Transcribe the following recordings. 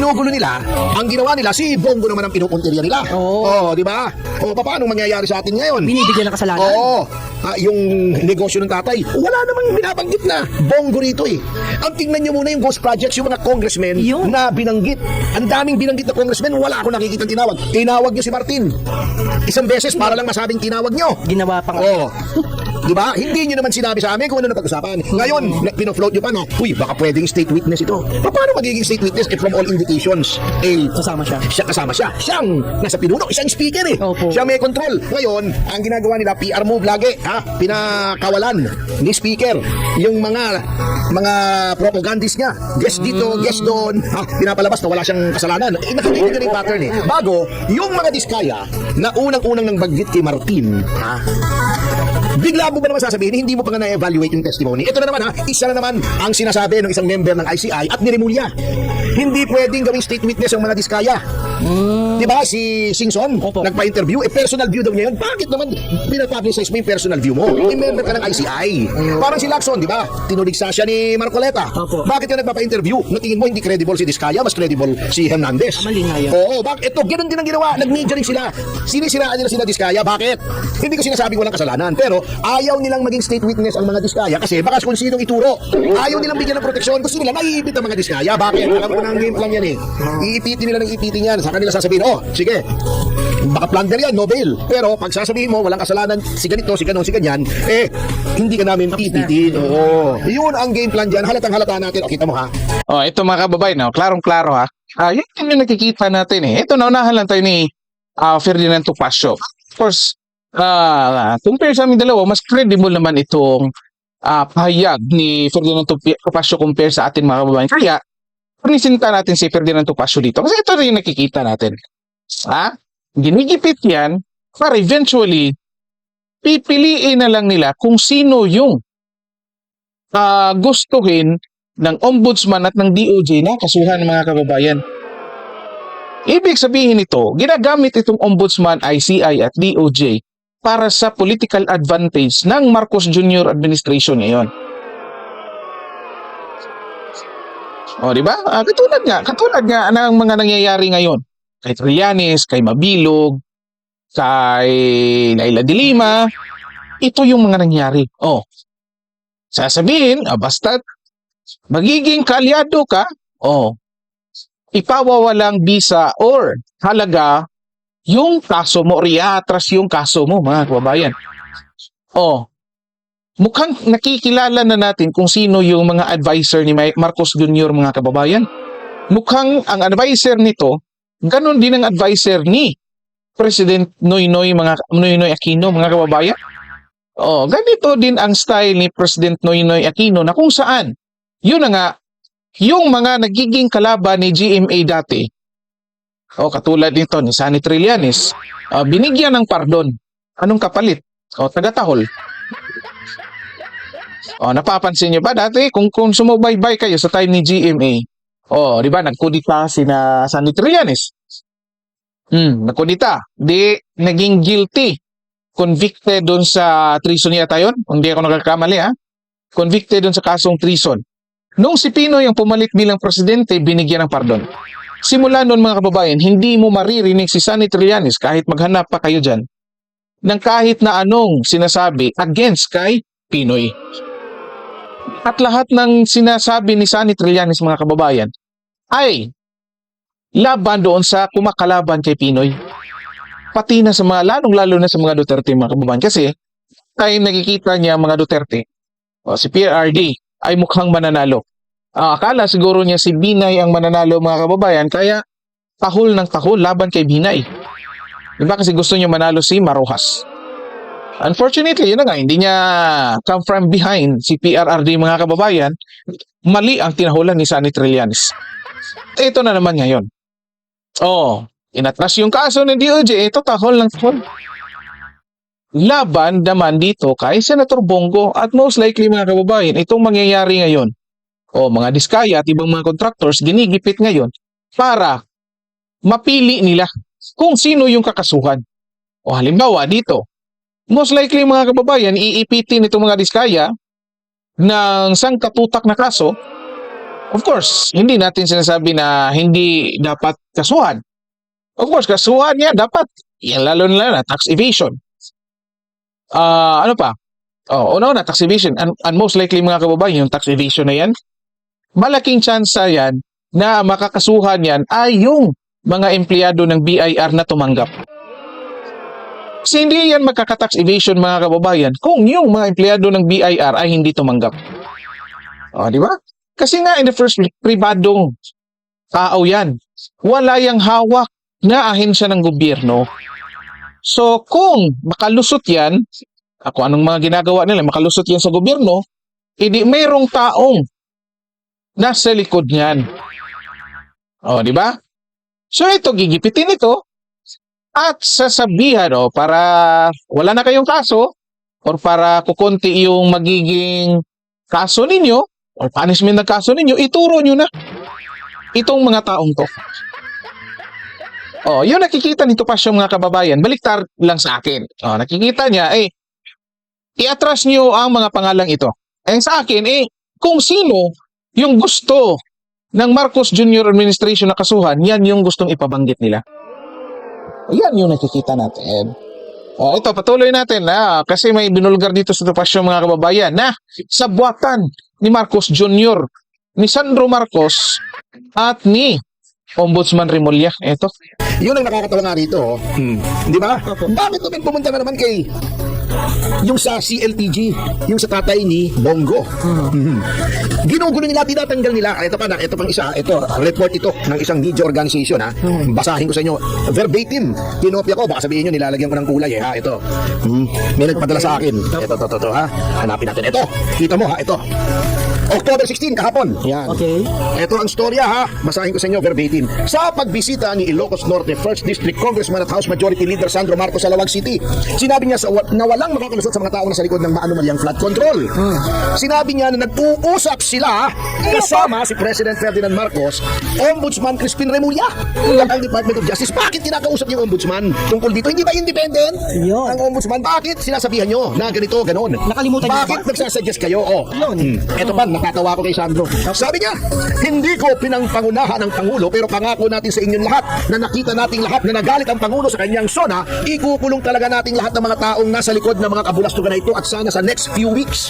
Pinugulo nila, ang ginawa nila, si Bongo naman ang pinupuntirya nila. Oo. Oh, di ba? O, paano mangyayari sa atin ngayon? Binibigyan ng kasalanan. Oo. Ah, yung negosyo ng tatay, wala namang binabanggit na bongo rito eh. Ang tingnan nyo muna yung ghost projects, yung mga congressmen Yun. na binanggit. Ang daming binanggit na congressmen, wala ako nakikita tinawag. Tinawag nyo si Martin. Isang beses para lang masabing tinawag nyo. Ginawa pang Oo. Di ba? Hindi nyo naman sinabi sa amin kung ano napag-usapan. Ngayon, pinofloat nyo pa na, uy, baka pwedeng state witness ito. Pa- Paano magiging state witness if from all indications, eh, Kasama siya. siya kasama siya. Siyang nasa pinuno, isang speaker eh. Opo. Siya may control. Ngayon, ang ginagawa nila, PR move lagi, ha? Pinakawalan ni speaker yung mga mga propagandist niya. Guest dito, guest doon, ha? Pinapalabas na wala siyang kasalanan. Eh, nakikita yung pattern eh. Bago, yung mga diskaya na unang-unang nang baggit kay Martin, ha? Bigla ba naman sasabihin, hindi mo pa nga na-evaluate yung testimony? Ito na naman ha, isa na naman ang sinasabi ng isang member ng ICI at niremulya. Hindi pwedeng gawing state witness ang mga diskaya. Di ba si Singson, Opo. nagpa-interview, eh personal view daw niya yun. Bakit naman pinapublicize mo yung personal view mo? Eh member ka ng ICI. Parang si Lacson, di ba? Tinuligsa siya ni Marcoleta. Opo. Bakit ka nagpapa-interview? Natingin mo hindi credible si Diskaya, mas credible si Hernandez. Mali nga yun. Oo, bak ito, ganun din ang ginawa. Nag-media rin sila. Sinisiraan nila sila Diskaya. Bakit? Hindi ko sinasabing walang kasalanan. Pero ayaw nilang maging state witness ang mga Diskaya kasi baka kung sinong ituro. Ayaw nilang bigyan ng proteksyon. Gusto nila naiipit ang mga Diskaya. Bakit? Alam ko na ang game plan yan eh. Iipitin nila ng ipitin yan. Sa kanila sasabihin, oh, sige, baka plunder yan, no bail. Pero pag sasabihin mo, walang kasalanan, si ganito, si ganon, si ganyan, eh, hindi ka namin ipitin. Oo. Yun ang game plan dyan. Halatang halata natin. O, kita mo ha. Oh, ito mga kababayan, no? klarong-klaro ha. Ah, yun yun yung nakikita natin eh. Ito, naunahan lang tayo ni ah, Ferdinand Topacio. Of course, ah, compare sa aming dalawa, mas credible naman itong ah, pahayag ni Ferdinand Topacio compare sa atin mga kababayan. Kaya, panisinta natin si Ferdinand Topacio dito. Kasi ito rin nakikita natin. Ha? Ginigipit yan para eventually pipiliin na lang nila kung sino yung ah, gustuhin ng ombudsman at ng DOJ na kasuhan mga kababayan. Ibig sabihin nito, ginagamit itong ombudsman, ICI at DOJ para sa political advantage ng Marcos Jr. administration ngayon. O, di ba? Ah, katulad nga, katulad nga ng mga nangyayari ngayon. Kay Trillanes, kay Mabilog, kay Laila de Lima, ito yung mga nangyari. Oh, sasabihin, ah, basta magiging kalyado ka, oh, ipawawalang bisa or halaga yung kaso mo, riatras yung kaso mo, mga kababayan. Oh, mukhang nakikilala na natin kung sino yung mga advisor ni Ma- Marcos Jr., mga kababayan. Mukhang ang advisor nito, ganun din ang advisor ni President Noynoy, mga Noynoy Aquino, mga kababayan. Oh, ganito din ang style ni President Noynoy Aquino na kung saan yun na nga, yung mga nagiging kalaban ni GMA dati, o katulad nito ni Sunny Trillanes, ah, binigyan ng pardon. Anong kapalit? O tagatahol. O napapansin niyo ba dati kung kung sumubaybay kayo sa time ni GMA, o di ba nagkudita sina Sunny Trillanes. Hmm, nagkudita. Di naging guilty. Convicted doon sa treason yata yun. Hindi ako nagkakamali ha. Convicted doon sa kasong treason. Noong si Pinoy ang pumalit bilang presidente, binigyan ng pardon. Simula noon mga kababayan, hindi mo maririnig si Sunny Trillanes kahit maghanap pa kayo dyan ng kahit na anong sinasabi against kay Pinoy. At lahat ng sinasabi ni Sunny Trillanes mga kababayan ay laban doon sa kumakalaban kay Pinoy. Pati na sa mga, lalong-lalo na sa mga Duterte mga kababayan. Kasi tayo nakikita niya mga Duterte, o si PRD, ay mukhang mananalo. Ah, akala siguro niya si Binay ang mananalo mga kababayan, kaya tahol ng tahol laban kay Binay. Diba kasi gusto niya manalo si Marojas. Unfortunately, yun na nga, hindi niya come from behind si PRRD mga kababayan. Mali ang tinahulan ni Sunny Trillanes. Ito na naman ngayon. Oh, inatras yung kaso ng DOJ, ito tahol ng tahol. Laban naman dito kay Senator Bongo at most likely mga kababayan, itong mangyayari ngayon, o mga diskaya at ibang mga contractors ginigipit ngayon para mapili nila kung sino yung kakasuhan. O halimbawa dito, most likely mga kababayan, iipitin itong mga diskaya ng sangkatutak na kaso Of course, hindi natin sinasabi na hindi dapat kasuhan. Of course, kasuhan yan dapat. Yan lalo na na tax evasion. Ah, ano pa? Oh, una na tax evasion. And, and most likely mga kababayan, yung tax evasion na yan, malaking chance yan na makakasuhan yan ay yung mga empleyado ng BIR na tumanggap. Kasi hindi yan magkaka-tax evasion mga kababayan kung yung mga empleyado ng BIR ay hindi tumanggap. O, di ba? Kasi nga in the first place, pribadong tao yan. Wala yang hawak na ahensya ng gobyerno. So kung makalusot yan, ako anong mga ginagawa nila, makalusot yan sa gobyerno, edi mayroong taong nasa likod niyan. O, di ba? So ito, gigipitin ito at sasabihan, o, para wala na kayong kaso or para kukunti yung magiging kaso ninyo or punishment ng kaso ninyo, ituro nyo na itong mga taong to. Oh, yung nakikita nito pa siya mga kababayan, baliktar lang sa akin. Oh, nakikita niya, eh, i-atras niyo ang mga pangalang ito. Eh, sa akin, eh, kung sino yung gusto ng Marcos Jr. Administration na kasuhan, yan yung gustong ipabanggit nila. Yan yung nakikita natin. Oh, ito, patuloy natin na kasi may binulgar dito sa tupasyon mga kababayan na sa buwatan ni Marcos Jr., ni Sandro Marcos at ni Ombudsman Remulla. Ito. Yun ang nakakatawa nga rito. oh. Di ba? Bakit naman pumunta na naman kay yung sa CLTG, yung sa tatay ni Bongo. Mhm. Ginugulo nila, tinatanggal nila. Ito pa, na, ito pang isa, ito, report ito ng isang media organization ha. Basahin ko sa inyo, verbatim. Kinopya ko, baka sabihin nyo, nilalagyan ko ng kulay eh ha. Ito, Hmm. may nagpadala sa akin. Ito, ito, ito, ito ha. Hanapin natin. Ito, kita mo ha, ito. October 16, kahapon. Yan. Okay. Ito ang storya ha. Basahin ko sa inyo verbatim. Sa pagbisita ni Ilocos Norte 1st District Congressman at House Majority Leader Sandro Marcos sa Lawag City, sinabi niya sa, na walang makakalusot sa mga tao na sa likod ng maanumalyang flood control. Sinabi niya na nag-uusap sila kasama si President Ferdinand Marcos, Ombudsman Crispin Remulla, at ang Department of Justice. Bakit kinakausap niyo Ombudsman tungkol dito? Hindi ba independent? Yun. Ang Ombudsman, bakit sinasabihan niyo na ganito, ganon? Nakalimutan Bakit ba? nagsasuggest kayo? Oh, Yun. Ito pa, nakatawa ko kay Sandro. Sabi niya, hindi ko pinangpangunahan ng Pangulo pero pangako natin sa inyong lahat na nakita nating lahat na nagalit ang Pangulo sa kanyang sona, ikukulong talaga nating lahat ng mga taong nasa likod ng mga kabulastugan na ito at sana sa next few weeks.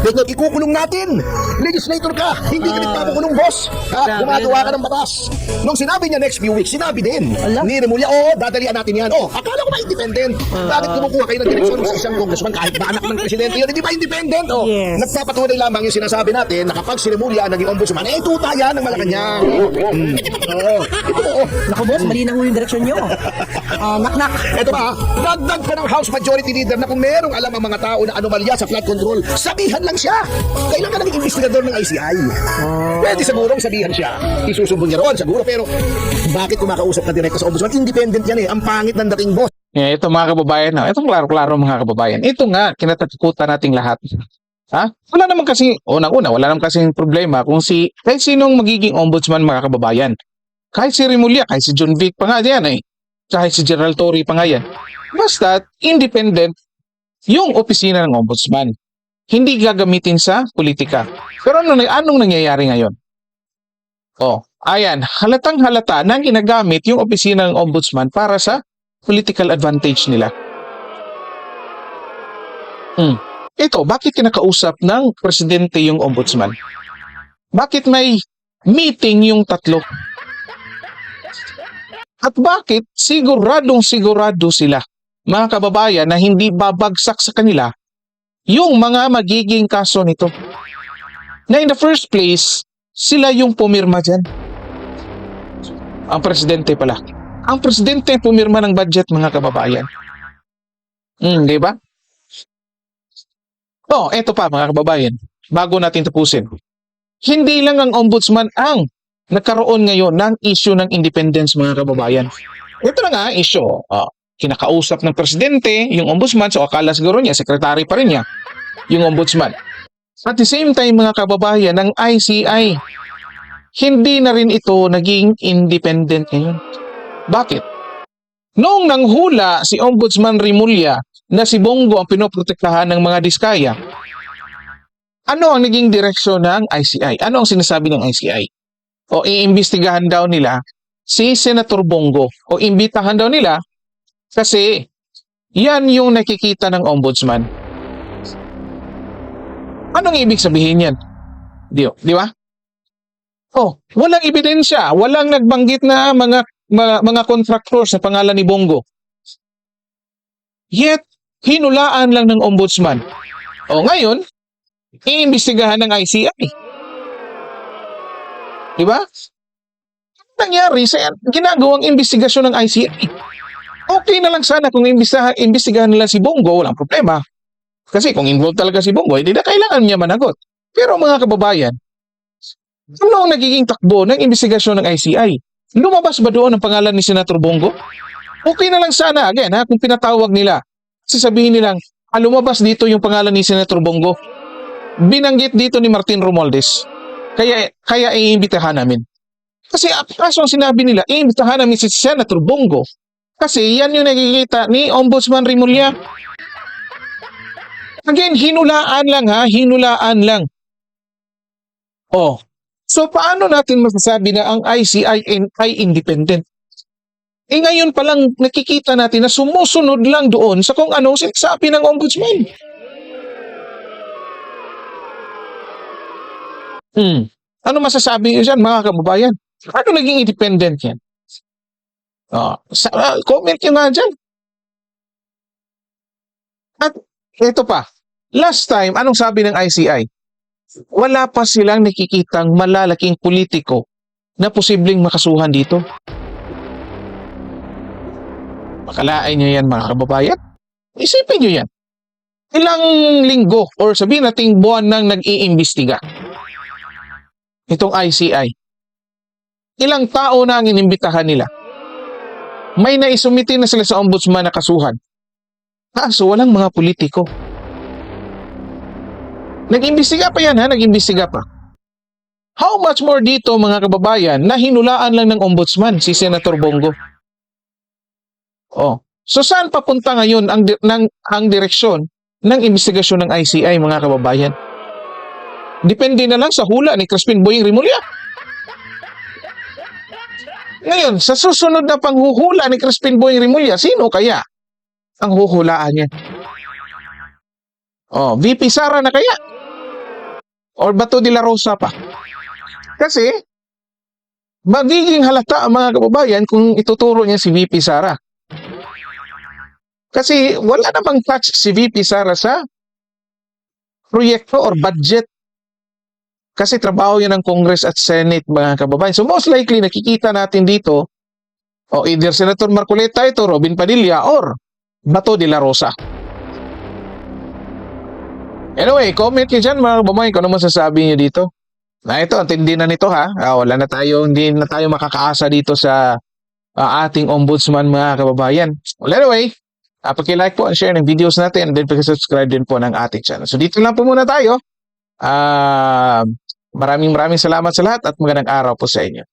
Dito, ikukulong natin. Legislator ka, hindi ka nagpapakulong boss. Ha? Grabe, Gumagawa ka ng batas. Nung sinabi niya next few weeks, sinabi din. Ni Remulla, oo, dadalian natin yan. Oh, akala ko ba independent? Bakit kumukuha kayo ng direksyon sa isang congressman kahit ba anak ng presidente yun? Hindi ba independent? Oh, Yes. Nagpapatunay lamang yung sinasabi natin na kapag si Remulla ang naging ombudsman, eh tuta yan ng Malacanang. Mm. Oo. Oo. Naku boss, mali na ho yung direksyon nyo. Ah, nak-nak. Ito ba, dagdag pa ng House Majority Leader na kung merong alam ang mga tao na anomalya sa flood control, sabihan lang siya. Kailan ka naging investigador ng ICI? Pwede sigurong sabihan siya. Isusumbong niya roon, siguro. Pero bakit kumakausap ka direkta sa ombudsman? Independent yan eh. Ang pangit ng dating boss. Yeah, ito mga kababayan, no? itong klaro-klaro mga kababayan. Ito nga, kinatakutan nating lahat. Ha? Wala naman kasi, unang-una, wala naman kasing problema kung si, kahit sinong magiging ombudsman mga kababayan. Kahit si Remulla, kahit si John Vic pa nga yan eh. Kahit si Gerald Torre pa nga yan. Basta, independent yung opisina ng ombudsman. Hindi gagamitin sa politika. Pero ano, anong nangyayari ngayon? Oh, ayan, halatang halata na ginagamit yung opisina ng ombudsman para sa political advantage nila. Hmm. Ito, bakit kinakausap ng presidente yung ombudsman? Bakit may meeting yung tatlo? At bakit siguradong sigurado sila, mga kababayan, na hindi babagsak sa kanila yung mga magiging kaso nito? Na in the first place, sila yung pumirma dyan. Ang presidente pala. Ang presidente pumirma ng budget, mga kababayan. Hmm, di ba? Oh, eto pa mga kababayan, bago natin tapusin. Hindi lang ang ombudsman ang nagkaroon ngayon ng issue ng independence mga kababayan. Ito na nga issue. Oh, kinakausap ng presidente, yung ombudsman, so akala siguro niya, sekretary pa rin niya, yung ombudsman. At the same time mga kababayan, ng ICI, hindi na rin ito naging independent ngayon. Bakit? Noong nanghula si Ombudsman Rimulya na si Bongo ang pinoprotektahan ng mga diskaya, ano ang naging direksyon ng ICI? Ano ang sinasabi ng ICI? O iimbestigahan daw nila si Senator Bongo o imbitahan daw nila kasi yan yung nakikita ng ombudsman. Anong ibig sabihin yan? Di, di ba? Oh, walang ebidensya, walang nagbanggit na mga mga, mga contractors sa pangalan ni Bongo. Yet, hinulaan lang ng ombudsman. O ngayon, iimbestigahan ng ICI. Di ba? Nangyari sa ginagawang investigasyon ng ICI? Okay na lang sana kung imbestigahan, imbestigahan nila si Bongo, walang problema. Kasi kung involved talaga si Bongo, hindi na kailangan niya managot. Pero mga kababayan, ano ang nagiging takbo ng investigasyon ng ICI? Lumabas ba doon ang pangalan ni Senator Bongo? Okay na lang sana, again, ha, kung pinatawag nila. Sasabihin nilang, ah, lumabas dito yung pangalan ni Senator Bongo. Binanggit dito ni Martin Romualdez. Kaya, kaya iimbitahan namin. Kasi kaso ang sinabi nila, iimbitahan namin si Senator Bongo. Kasi yan yung nakikita ni Ombudsman Rimulya. Again, hinulaan lang ha, hinulaan lang. Oh, so paano natin masasabi na ang ICI ay independent? Eh ngayon pa lang nakikita natin na sumusunod lang doon sa kung anong sinasabi ng ombudsman. Hmm. Ano masasabi niyo dyan mga kababayan? Ano naging independent yan? Oh, sa, ah, comment nyo nga dyan. At ito pa, last time, anong sabi ng ICI? Wala pa silang nakikitang malalaking politiko na posibleng makasuhan dito. Makalain nyo yan mga kababayan. Isipin nyo yan. Ilang linggo or sabihin nating buwan nang nag-iimbestiga. Itong ICI. Ilang tao na ang inimbitahan nila. May naisumiti na sila sa ombudsman na kasuhan. Kaso walang mga politiko. Nag-imbestiga pa yan ha, nag-imbestiga pa. How much more dito mga kababayan na hinulaan lang ng ombudsman si Senator Bongo? Oh. So saan papunta ngayon ang ng ang direksyon ng investigasyon ng ICI mga kababayan? Depende na lang sa hula ni Crispin Boying Rimulya. Ngayon, sa susunod na panghuhula ni Crispin Boying Rimulya, sino kaya ang huhulaan niya? Oh, VP Sara na kaya? Or Bato de la Rosa pa? Kasi, magiging halata ang mga kababayan kung ituturo niya si VP Sara. Kasi wala namang touch si VP Sara sa proyekto or budget. Kasi trabaho yan ng Congress at Senate, mga kababayan. So most likely, nakikita natin dito, o either Senator Marcoleta ito, Robin Padilla, or Bato de la Rosa. Anyway, comment nyo dyan mga kababayan kung ano masasabi nyo dito. Na ito, ang tindi na nito ha. Ah, wala na tayo, hindi na tayo makakaasa dito sa ah, ating ombudsman mga kababayan. Well, anyway, uh, pag-like po and share ng videos natin and then pag-subscribe din po ng ating channel. So dito lang po muna tayo. Ah, maraming maraming salamat sa lahat at magandang araw po sa inyo.